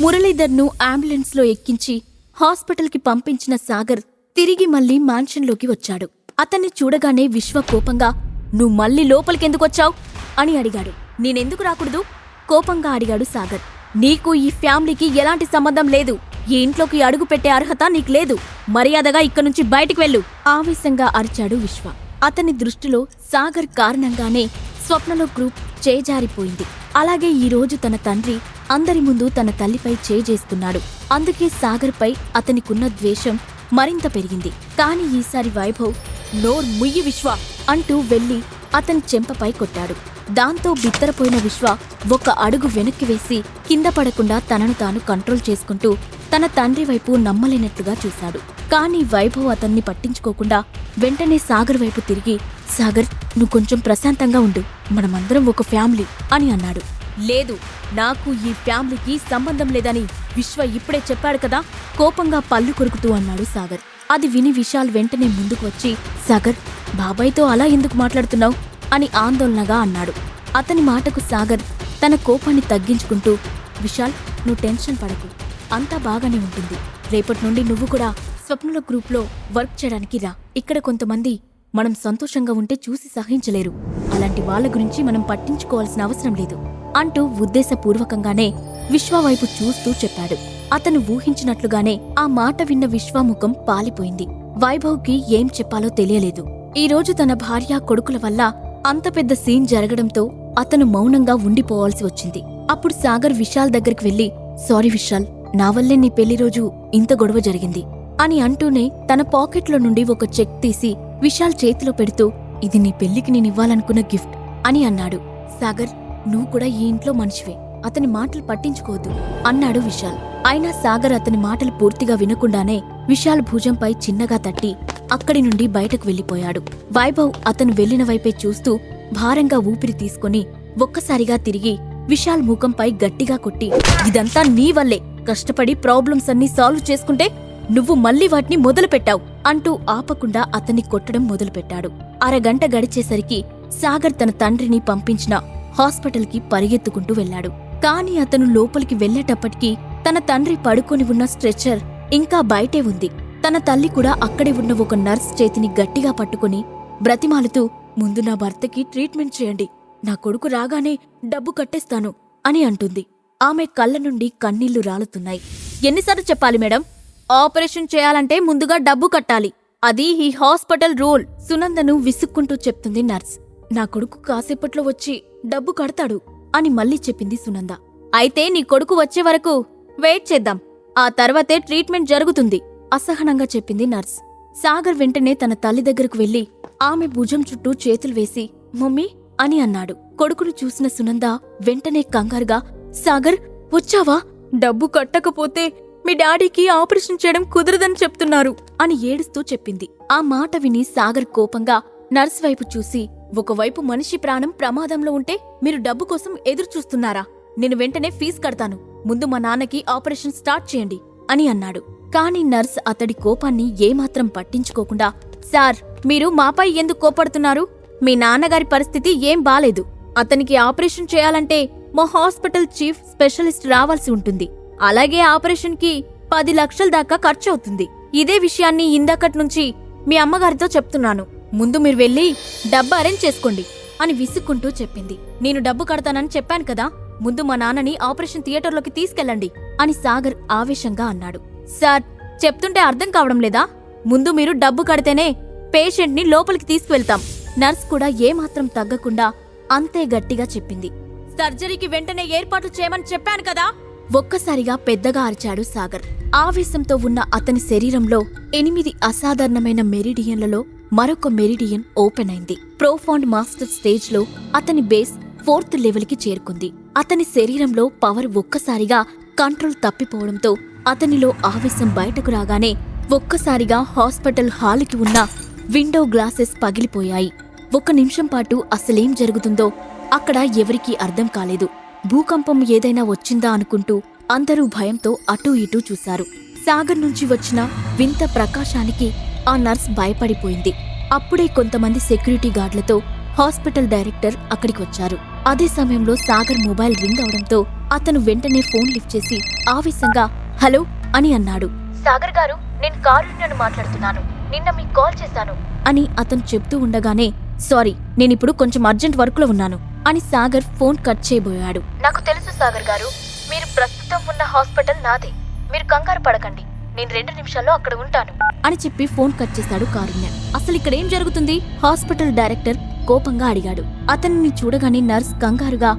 మురళీధర్ను అంబులెన్స్లో ఎక్కించి హాస్పిటల్కి పంపించిన సాగర్ తిరిగి మళ్ళీ మ్యాన్షన్లోకి వచ్చాడు. అతన్ని చూడగానే విశ్వ కోపంగా నువ్వు మళ్ళీ లోపలికెందుకొచ్చావు అని అడిగాడు. నేనెందుకు రాకూడదు? కోపంగా అడిగాడు సాగర్. నీకు ఈ ఫ్యామిలీకి ఎలాంటి సంబంధం లేదు. ఈ ఇంట్లోకి అడుగు పెట్టే అర్హత నీకు లేదు. మర్యాదగా ఇక్కడి నుంచి బయటికి వెళ్ళు. ఆవేశంగా అరిచాడు విశ్వ. అతని దృష్టిలో సాగర్ కారణంగానే స్వప్నలో గ్రూప్ చేజారిపోయింది. అలాగే ఈ రోజు తన తండ్రి అందరి ముందు తన తల్లిపై చేజేస్తున్నాడు. అందుకే సాగర్పై అతనికున్న ద్వేషం మరింత పెరిగింది. కాని ఈసారి వైభవ్ నోర్ ముయ్యి విశ్వ అంటూ వెళ్ళి అతని చెంపపై కొట్టాడు. దాంతో బిత్తరపోయిన విశ్వ ఒక అడుగు వెనక్కి వేసి కింద పడకుండా తనను తాను కంట్రోల్ చేసుకుంటూ తన తండ్రి వైపు నమ్మలేనట్లుగా చూశాడు. కానీ వైభవ్ అతన్ని పట్టించుకోకుండా వెంటనే సాగర్ వైపు తిరిగి సాగర్ నువ్వు కొంచెం ప్రశాంతంగా ఉండు. మనమందరం ఒక ఫ్యామిలీ అని అన్నాడు. లేదు నాకు ఈ ఫ్యామిలీకి సంబంధం లేదని విశ్వ ఇప్పుడే చెప్పాడు కదా కోపంగా పళ్ళు కొరుకుతూ అన్నాడు సాగర్. అది విని విశాల్ వెంటనే ముందుకు వచ్చి సాగర్ బాబాయ్తో అలా ఎందుకు మాట్లాడుతున్నావు? అని ఆందోళనగా అన్నాడు. అతని మాటకు సాగర్ తన కోపాన్ని తగ్గించుకుంటూ విశాల్ నువ్వు టెన్షన్ పడకు అంతా బాగానే ఉంటుంది. రేపటి నుండి నువ్వు కూడా స్వప్నుల గ్రూప్లో వర్క్ చేయడానికి రా. ఇక్కడ కొంతమంది మనం సంతోషంగా ఉంటే చూసి సహించలేరు. అలాంటి వాళ్ళ గురించి మనం పట్టించుకోవాల్సిన అవసరం లేదు. అంటూ ఉద్దేశపూర్వకంగానే విశ్వ వైపు చూస్తూ చెప్పాడు. అతను ఊహించినట్లుగానే ఆ మాట విన్న విశ్వాముఖం పాలిపోయింది. వైభవ్కి ఏం చెప్పాలో తెలియలేదు. ఈ రోజు తన భార్య కొడుకుల వల్ల అంత పెద్ద సీన్ జరగడంతో అతను మౌనంగా ఉండిపోవాల్సి వచ్చింది. అప్పుడు సాగర్ విశాల్ దగ్గరికి వెళ్ళి సారీ విశాల్ నా వల్లే నీ పెళ్ళి రోజు ఇంత గొడవ జరిగింది అని అంటూనే తన పాకెట్లో నుండి ఒక చెక్ తీసి విశాల్ చేతిలో పెడుతూ ఇది నీ పెళ్ళికి నేనివ్వాలనుకున్న గిఫ్ట్ అని అన్నాడు. సాగర్ నువ్వు కూడా ఈ ఇంట్లో మనిషివే. అతని మాటలు పట్టించుకోవద్దు అన్నాడు విశాల్. అయినా సాగర్ అతని మాటలు పూర్తిగా వినకుండానే విశాల్ భుజంపై చిన్నగా తట్టి అక్కడి నుండి బయటకు వెళ్ళిపోయాడు వైభవ్ అతను వెళ్ళిన వైపే చూస్తూ భారంగా ఊపిరి తీసుకుని ఒక్కసారిగా తిరిగి విశాల్ ముఖంపై గట్టిగా కొట్టి ఇదంతా నీ వల్లే. కష్టపడి ప్రాబ్లమ్స్ అన్నీ సాల్వ్ చేసుకుంటే నువ్వు మళ్ళీ వాటిని మొదలుపెట్టావు అంటూ ఆపకుండా అతన్ని కొట్టడం మొదలుపెట్టాడు. అరగంట గడిచేసరికి సాగర్ తన తండ్రిని పంపించిన హాస్పిటల్కి పరిగెత్తుకుంటూ వెళ్ళాడు. కాని అతను లోపలికి వెళ్ళేటప్పటికీ తన తండ్రి పడుకొని ఉన్న స్ట్రెచర్ ఇంకా బయటే ఉంది. తన తల్లి కూడా అక్కడే ఉన్న ఒక నర్స్ చేతిని గట్టిగా పట్టుకుని బ్రతిమాలుతూ ముందు నా భర్తకి ట్రీట్మెంట్ చేయండి. నా కొడుకు రాగానే డబ్బు కట్టేస్తాను అని అంటుంది. ఆమె కళ్ళ నుండి కన్నీళ్ళు రాలుతున్నాయి. ఎన్నిసార్లు చెప్పాలి మేడం? ఆపరేషన్ చేయాలంటే ముందుగా డబ్బు కట్టాలి. అది ఈ హాస్పిటల్ రూల్ సునందను విసుక్కుంటూ చెప్తుంది నర్స్. నా కొడుకు కాసేపట్లో వచ్చి డబ్బు కడతాడు అని మళ్ళీ చెప్పింది సునంద. అయితే నీ కొడుకు వచ్చే వరకు వెయిట్ చేద్దాం. ఆ తర్వాతే ట్రీట్మెంట్ జరుగుతుంది అసహనంగా చెప్పింది నర్స్. సాగర్ వెంటనే తన తల్లి దగ్గరకు వెళ్ళి ఆమె భుజం చుట్టూ చేతులు వేసి మమ్మీ అని అన్నాడు. కొడుకును చూసిన సునంద వెంటనే కంగారుగా సాగర్ వచ్చావా? డబ్బు కట్టకపోతే మీ డాడీకి ఆపరేషన్ చేయడం కుదరదని చెప్తున్నారు అని ఏడుస్తూ చెప్పింది. ఆ మాట విని సాగర్ కోపంగా నర్స్ వైపు చూసి ఒకవైపు మనిషి ప్రాణం ప్రమాదంలో ఉంటే మీరు డబ్బు కోసం ఎదురు చూస్తున్నారా నేను వెంటనే ఫీజు కడతాను. ముందు మా నాన్నకి ఆపరేషన్ స్టార్ట్ చేయండి అని అన్నాడు. కాని నర్స్ అతడి కోపాన్ని ఏమాత్రం పట్టించుకోకుండా సార్ మీరు మాపై ఎందుకు కోపడుతున్నారు? మీ నాన్నగారి పరిస్థితి ఏం బాలేదు. అతనికి ఆపరేషన్ చేయాలంటే మా హాస్పిటల్ చీఫ్ స్పెషలిస్ట్ రావాల్సి ఉంటుంది. అలాగే ఆపరేషన్కి పది లక్షల దాకా ఖర్చవుతుంది. ఇదే విషయాన్ని ఇందాకటి నుంచి మీ అమ్మగారితో చెప్తున్నాను. ముందు మీరు వెళ్ళి డబ్బు అరేంజ్ చేసుకోండి అని విసుక్కుంటూ చెప్పింది. నేను డబ్బు కడతానని చెప్పాను కదా ముందు మా నాన్నని ఆపరేషన్ థియేటర్లోకి తీసుకెళ్ళండి అని సాగర్ ఆవేశంగా అన్నాడు. సార్ చెప్తుంటే అర్థం కావడం లేదా? ముందు మీరు డబ్బు కడితేనే పేషెంట్ని లోపలికి తీసుకువెళ్తాం. నర్స్ కూడా ఏమాత్రం తగ్గకుండా అంతే గట్టిగా చెప్పింది. సర్జరీకి వెంటనే ఏర్పాట్లు చేయమని చెప్పాను కదా! ఒక్కసారిగా పెద్దగా అరిచాడు సాగర్. ఆవేశంతో ఉన్న అతని శరీరంలో ఎనిమిది అసాధారణమైన మెరిడియన్లలో మరొక మెరిడియన్ ఓపెన్ అయింది. ప్రోఫాండ్ మాస్టర్ స్టేజ్లో అతని బేస్ ఫోర్త్ లెవెల్కి చేరుకుంది. అతని శరీరంలో పవర్ ఒక్కసారిగా కంట్రోల్ తప్పిపోవడంతో అతనిలో ఆవేశం బయటకు రాగానే ఒక్కసారిగా హాస్పిటల్ హాల్కి ఉన్న విండో గ్లాసెస్ పగిలిపోయాయి. ఒక్క నిమిషం పాటు అసలేం జరుగుతుందో అక్కడ ఎవరికీ అర్థం కాలేదు. భూకంపం ఏదైనా వచ్చిందా అనుకుంటూ అందరూ భయంతో అటూ ఇటూ చూశారు. సాగర్ నుంచి వచ్చిన వింత ప్రకాశానికి ఆ నర్స్ భయపడిపోయింది. అప్పుడే కొంతమంది సెక్యూరిటీ గార్డులతో హాస్పిటల్ డైరెక్టర్ అక్కడికి వచ్చారు. అదే సమయంలో సాగర్ మొబైల్ రింగ్ అవడంతో అతను వెంటనే ఫోన్ లిఫ్ట్ చేసి ఆవేశంగా హలో అని అన్నాడు. సాగర్ గారు నేను కారుణ్యను మాట్లాడుతున్నాను. నిన్న మీకు కాల్ చేశాను అని అతను చెప్తూ ఉండగానే సారీ నేనిప్పుడు కొంచెం అర్జెంట్ వర్క్లో ఉన్నాను. అని సాగర్ ఫోన్ కట్ చేయబోయాడు. నాకు తెలుసు సాగర్ గారు మీరు ప్రస్తుతం ఉన్న హాస్పిటల్ నాదే. మీరు కంగారు పడకండి నేను రెండు నిమిషాల్లో అక్కడ ఉంటాను. అని చెప్పి ఫోన్ కట్ చేశాడు కారుణ్య. అసలు ఇక్కడ ఏం జరుగుతుంది? హాస్పిటల్ డైరెక్టర్ కోపంగా అడిగాడు. అతనిని చూడగానే నర్స్ కంగారుగా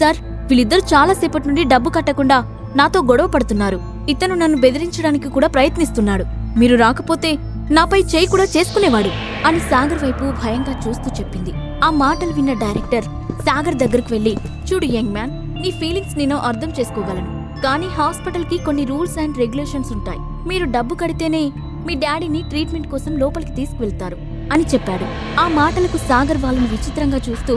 సార్ వీళ్ళిద్దరు చాలాసేపటి నుండి డబ్బు కట్టకుండా నాతో గొడవ పడుతున్నారు. ఇతను నన్ను బెదిరించడానికి కూడా ప్రయత్నిస్తున్నాడు. మీరు రాకపోతే నాపై చేయి కూడా చేసుకునేవాడు. అని సాగర్ వైపు భయంగా చూస్తూ చెప్పింది. ఆ మాటలు విన్న డైరెక్టర్ సాగర్ దగ్గరకు వెళ్ళి చూడు యంగ్ మ్యాన్ నీ ఫీలింగ్స్ నేను అర్థం చేసుకోగలను. కానీ హాస్పిటల్కి కొన్ని రూల్స్ అండ్ రెగ్యులేషన్స్ ఉంటాయి. మీరు డబ్బు కడితేనే మీ డాడీని ట్రీట్మెంట్ కోసం లోపలికి తీసుకువెళ్తారు అని చెప్పాడు. ఆ మాటలకు సాగర్ వాళ్ళని విచిత్రంగా చూస్తూ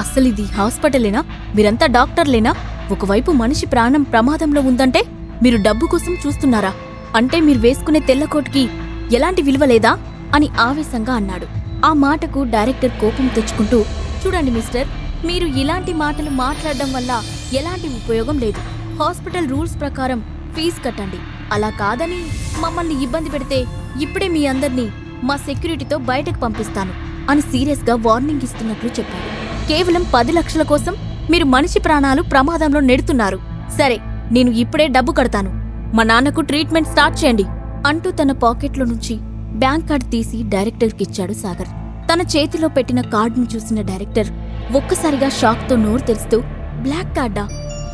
అస్సలు ఇది హాస్పిటలేనా? మీరంతా డాక్టర్లేనా? ఒకవైపు మనిషి ప్రాణం ప్రమాదంలో ఉందంటే మీరు డబ్బు కోసం చూస్తున్నారా? అంటే మీరు వేసుకునే తెల్లకోటుకి ఎలాంటి విలువ లేదా? అని ఆవేశంగా అన్నాడు. ఆ మాటకు డైరెక్టర్ కోపం తెచ్చుకుంటూ చూడండి మిస్టర్ మీరు ఇలాంటి మాటలు మాట్లాడడం వల్ల ఎలాంటి ఉపయోగం లేదు. హాస్పిటల్ రూల్స్ ప్రకారం ఫీజు కట్టండి. అలా కాదని మమ్మల్ని ఇబ్బంది పెడితే ఇప్పుడే మీ అందరినీ మా సెక్యూరిటీతో బయటకు పంపిస్తాను అని సీరియస్గా వార్నింగ్ ఇస్తున్నట్లు చెప్పాడు కేవలం పది లక్షల కోసం మీరు మనిషి ప్రాణాలు ప్రమాదంలో నెడుతున్నారు. సరే నేను ఇప్పుడే డబ్బు కడతాను. మా నాన్నకు ట్రీట్మెంట్ స్టార్ట్ చేయండి అంటూ తన పాకెట్లో నుంచి బ్యాంక్ కార్డ్ తీసి డైరెక్టర్కి ఇచ్చాడు సాగర్. తన చేతిలో పెట్టిన కార్డును చూసిన డైరెక్టర్ ఒక్కసారిగా షాక్తో నోరు తెరుస్తూ బ్లాక్ కార్డా?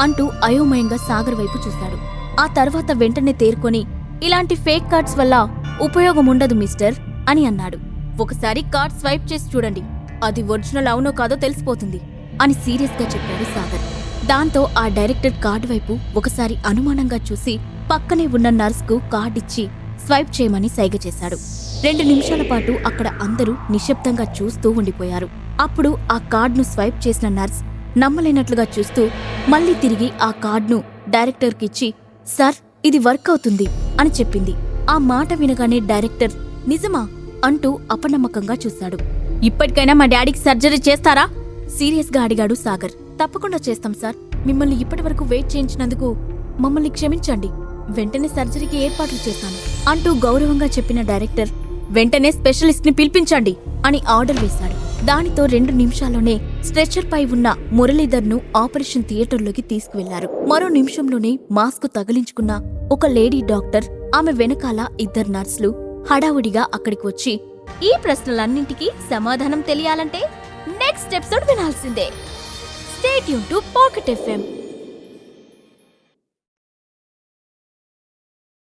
అంటూ అయోమయంగా సాగర్ వైపు చూశాడు. ఆ తర్వాత వెంటనే తేరుకొని ఇలాంటి ఫేక్ కార్డ్స్ వల్ల ఉపయోగం ఉండదు మిస్టర్ అని అన్నాడు. ఒకసారి కార్డ్ స్వైప్ చేసి చూడండి. అది ఒరిజినల్ అవునో కాదో తెలిసిపోతుంది అని సీరియస్గా చెప్పాడు సాగర్. దాంతో ఆ డైరెక్టర్ కార్డు వైపు ఒకసారి అనుమానంగా చూసి పక్కనే ఉన్న నర్స్కు కార్డిచ్చి స్వైప్ చేయమని సైగ చేశాడు. రెండు నిమిషాల పాటు అక్కడ అందరూ నిశ్శబ్దంగా చూస్తూ ఉండిపోయారు. అప్పుడు ఆ కార్డును స్వైప్ చేసిన నర్స్ నమ్మలేనట్లుగా చూస్తూ మళ్ళీ తిరిగి ఆ కార్డును డైరెక్టర్కిచ్చి సార్ ఇది వర్క్ అవుతుంది అని చెప్పింది. ఆ మాట వినగానే డైరెక్టర్ నిజమా? అంటూ అపనమ్మకంగా చూశాడు. ఇప్పటికైనా మా డాడీకి సర్జరీ చేస్తారా? సీరియస్గా అడిగాడు సాగర్. తప్పకుండా చేస్తాం సార్. మిమ్మల్ని ఇప్పటివరకు వెయిట్ చేయించినందుకు మమ్మల్ని క్షమించండి. వెంటనే సర్జరీకి ఏర్పాట్లు చేశాను అంటూ గౌరవంగా చెప్పిన డైరెక్టర్ వెంటనే స్పెషలిస్ట్ని పిలిపించండి అని ఆర్డర్ వేశాడు. దానితో రెండు నిమిషాల్లోనే స్ట్రెచర్ పై ఉన్న మురళీధర్ను ఆపరేషన్ థియేటర్లోకి తీసుకువెళ్ళారు. మరో నిమిషంలోనే మాస్క్ తగిలించుకున్న ఒక లేడీ డాక్టర్ ఆమె వెనకాల ఇద్దరు నర్సులు హడావుడిగా అక్కడికి వచ్చి ఈ ప్రశ్నలన్నింటికీ సమాధానం తెలియాలంటే నెక్స్ట్ ఎపిసోడ్ వినాల్సిందే. స్టేట్ యూన్ టు పాకెట్ ఎఫ్ఎం.